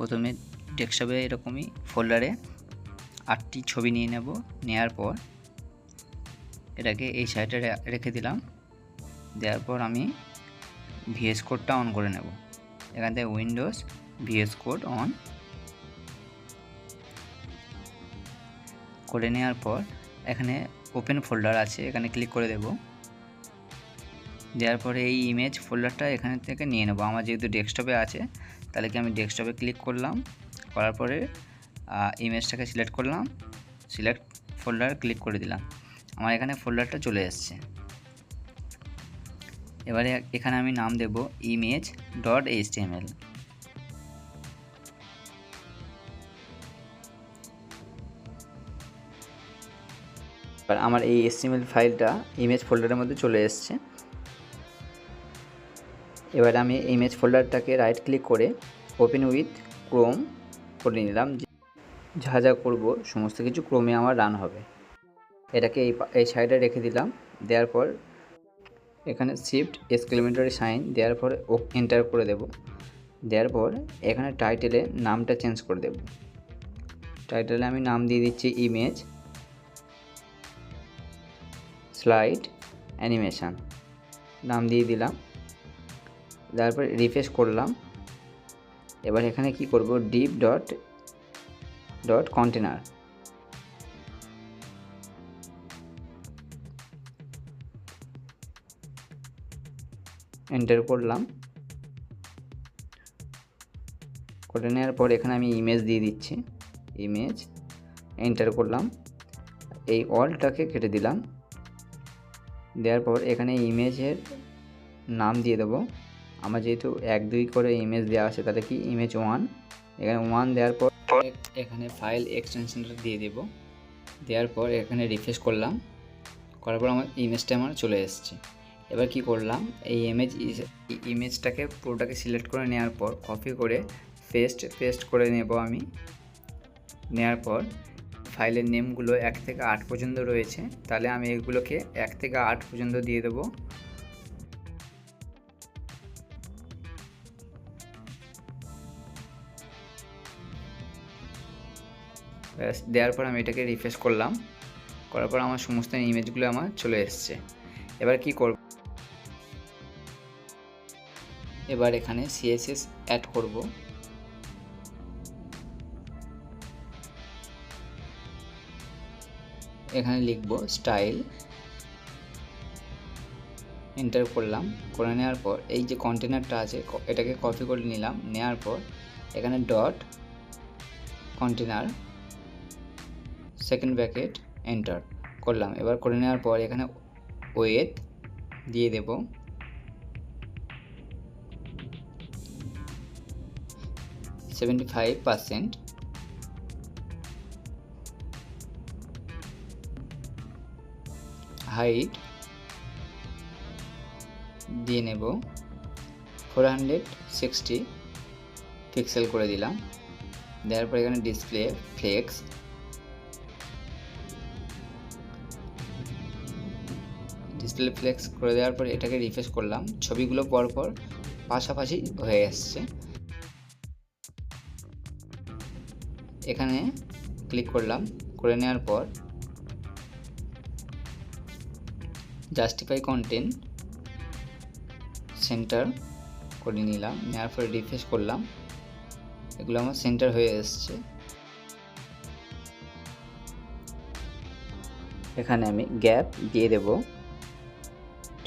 প্রথমে ডেস্কটপে এরকমই ফোল্ডারে আটটি ছবি নিয়ে নেব নেওয়ার পর এটাকে এই সাইডে রেখে দিলাম। দেওয়ার পর আমি ভিএস কোডটা অন করে নেব। এখান থেকে উইন্ডোজ ভিএস কোড অন করে নেওয়ার পর এখানে ওপেন ফোল্ডার আছে, এখানে ক্লিক করে দেব। দেওয়ার পরে এই ইমেজ ফোল্ডারটা এখানে থেকে নিয়ে নেব। আমার যেহেতু ডেস্কটপে আছে তাহলে কি আমি ডেস্কটপে ক্লিক করলাম, করার পরে ইমেজটাকে সিলেক্ট করলাম সিলেক্ট ফোল্ডার ক্লিক করে দিলাম। আমার এখানে ফোল্ডারটা চলে এসছে। এবারে এখানে আমি নাম দেব ইমেজ ডট এইচটিএমএল এবার আমার এই এসটিএমএল ফাইলটা ইমেজ ফোল্ডারের মধ্যে চলে এসছে। এবার আমি ইমেজ ফোল্ডারটাকে রাইট ক্লিক করে ওপেন উইথ ক্রোম করে নিলাম। যা যা করব, সমস্ত কিছু ক্রোমে আমার রান হবে। এটাকে এই এই সাইডে রেখে দিলাম। দেওয়ার পর এখানে শিফট এক্সক্লেমেটরি সাইন দেওয়ার পর এন্টার করে দেব। দেওয়ার পর এখানে টাইটেলে নামটা চেঞ্জ করে দেব। টাইটেলে আমি নাম দিয়ে দিচ্ছি ইমেজ স্লাইড অ্যানিমেশান নাম দিয়ে দিলাম। তারপর রিফ্রেশ করলাম। এবার এখানে কি করব? Div dot dot container enter করলাম। করে নেওয়ার পর এখানে আমি ইমেজ দিয়ে দিচ্ছি। ইমেজ এন্টার করলাম। এই অলটাকে কেটে দিলাম। দেওয়ার পর এখানে ইমেজের নাম দিয়ে দেবো। আমার যেহেতু এক, দুই করে ইমেজ দেওয়া আছে, তাহলে কি? ইমেজ ওয়ান এখানে ওয়ান দেওয়ার পর এখানে ফাইল এক্সটেনশনটা দিয়ে দেব। দেওয়ার পর এখানে রিফ্রেশ করলাম। করার পর আমার ইমেজটা আমার চলে এসেছে। এবার কি করলাম? এই ইমেজ ইমেজটাকে পুরোটাকে সিলেক্ট করে নেওয়ার পর কপি করে পেস্ট পেস্ট করে নেব আমি। নেওয়ার পর ফাইলের নেমগুলো এক থেকে আট পর্যন্ত রয়েছে। তাহলে আমি এগুলোকে এক থেকে আট পর্যন্ত দিয়ে দেবো। দেওয়ার পর আমি এটাকে রিফ্রেশ করলাম। করার পর আমার সমস্ত ইমেজগুলো আমার চলে এসছে। এবার কি করব? এবার এখানে সিএসএস অ্যাড করব। এখানে লিখব স্টাইল এন্টার করলাম। করে নেওয়ার পর এই যে কন্টেনারটা আছে, এটাকে কপি করে নিলাম। নেওয়ার পর এখানে dot container second bracket enter করলাম। এবার করে নেওয়ার পর এখানে ওয়েট দিয়ে দেব। সেভেন্টি ফাইভ পার্সেন্ট হাইট দিয়ে নেব। ফোর হান্ড্রেড সিক্সটি পিক্সেল করে দিলাম। দেওয়ার পর এখানে ডিসপ্লে ফ্লেক্স ডিসপ্লে ফ্লেক্স করে দেওয়ার পর এটাকে রিফ্রেশ করলাম। ছবিগুলো পরপর পাশাপাশি হয়ে আসছে। এখানে ক্লিক করলাম। করে নেওয়ার পর জাস্টিফাই কন্টেন্ট সেন্টার করে নিলাম। নেওয়ার পরে রিফ্রেশ করলাম। এগুলো আমার সেন্টার হয়ে এসছে। এখানে আমি গ্যাপ দিয়ে দেব।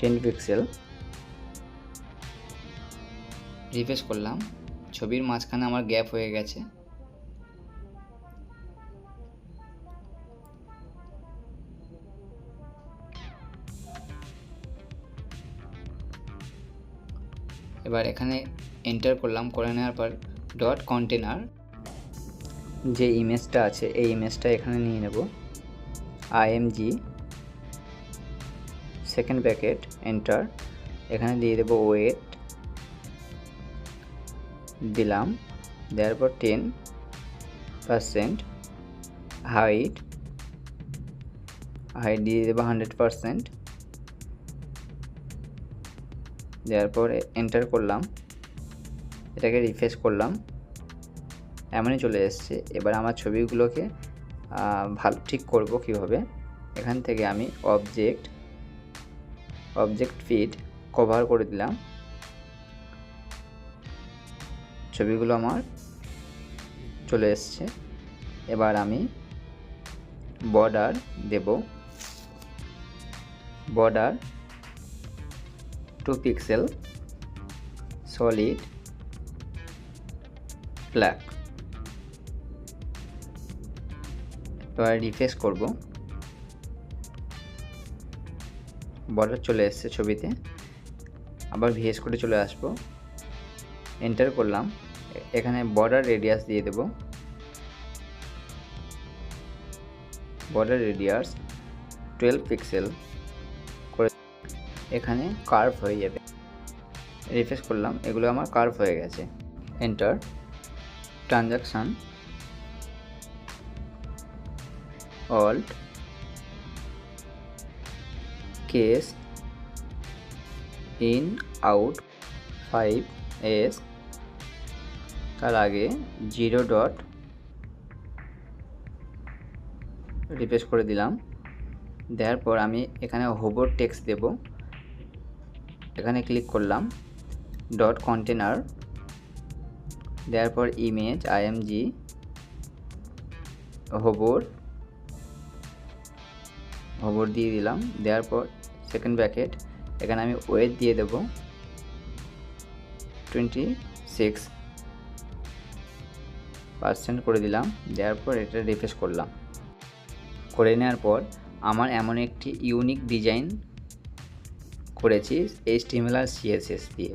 টেন পিক্সেল রিফ্রেশ করলাম। ছবির মাঝখানে আমার গ্যাপ হয়ে গেছে। এবার এখানে এন্টার করলাম। করে নেওয়ার পর ডট কন্টেনার যে ইমেজটা আছে, এই ইমেজটা এখানে নিয়ে নেব। আইএমজি সেকেন্ড ব্র্যাকেট এন্টার এখানে দিয়ে দেবো ওয়েট দিলাম, দেওয়ার পর টেন পারসেন্ট হাইট হাইট দিয়ে দেবো হান্ড্রেড পারসেন্ট দেওয়ার পর এন্টার করলাম। এটাকে রিফ্রেশ করলাম। এমনই চলে এসছে। এবার আমার ছবিগুলোকে ভালো ঠিক করব কীভাবে? এখান থেকে আমি অবজেক্ট অবজেক্ট ফিড কভার করে দিলাম। ছবিগুলো আমার চলে এসছে। এবার আমি বর্ডার দেব। Border two pixel solid black এবার রিফ্রেশ করব। বর্ডার চলে এসছে ছবিতে। আবার ভিএস করে চলে আসব। এন্টার করলাম। এখানে বর্ডার রেডিয়াস দিয়ে দেব। বর্ডার রেডিয়াস টুয়েলভ পিক্সেল করে এখানে কার্ভ হয়ে যাবে। রিফ্রেশ করলাম। এগুলো আমার কার্ভ হয়ে গেছে। Enter transaction alt case in out five S তার আগে জিরো ডট রিপ্লেস করে দিলাম। দেওয়ার পর আমি এখানে হোবর টেক্সট দেব। এখানে ক্লিক করলাম। ডট কন্টেনার দেওয়ার পর ইমেজ আইএমজি হোবর হোবর দিয়ে দিলাম। দেওয়ার পর সেকেন্ড ব্র্যাকেট এখানে আমি ওয়েট দিয়ে দেব টোয়েন্টি সিক্স পার্সেন্ট করে দিলাম, দেওয়ার পর এটা রিফ্রেশ করলাম। করে নেওয়ার পর আমার এমন একটি ইউনিক ডিজাইন করেছি এইচ টিমেলার সিএসএস দিয়ে।